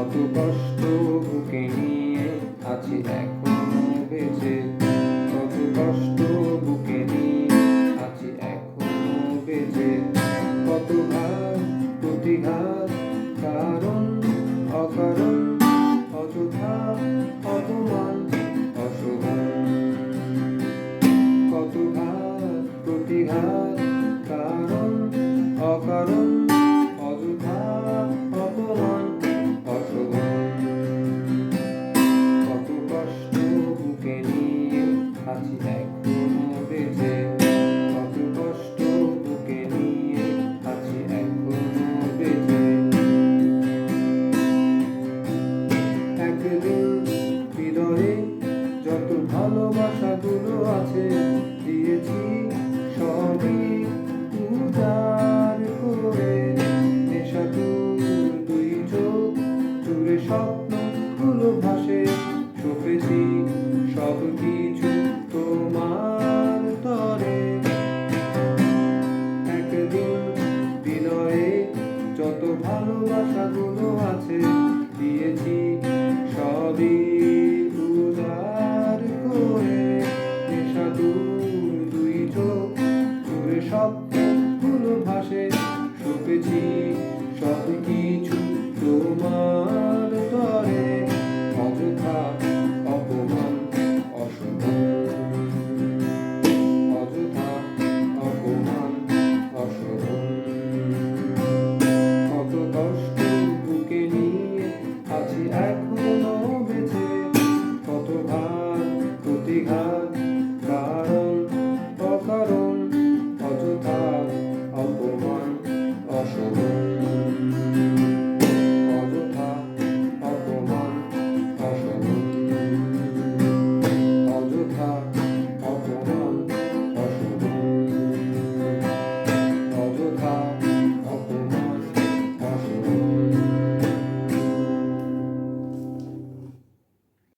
কত কষ্ট বুকে নিয়ে আছি এখনও বেঁচে। কত কষ্ট বুকে নিয়ে আছি এখনও বেঁচে। কত ঘাত প্রতিঘাত, কারণ, অকারণ, অযথা, অপমান অশোভন কত ঘাত প্রতিঘাত, কারণ, অকারণ ভালোবাসাগুলো আছে, দিয়েছি সবই উজাড় করে। নেশাতুর দুই চোখ জুড়ে স্বপ্নগুলো ভাসে। সব কিছু তোমার তরে। একদিন বিনয়ে যত ভালোবাসাগুলো আছে, দিয়েছি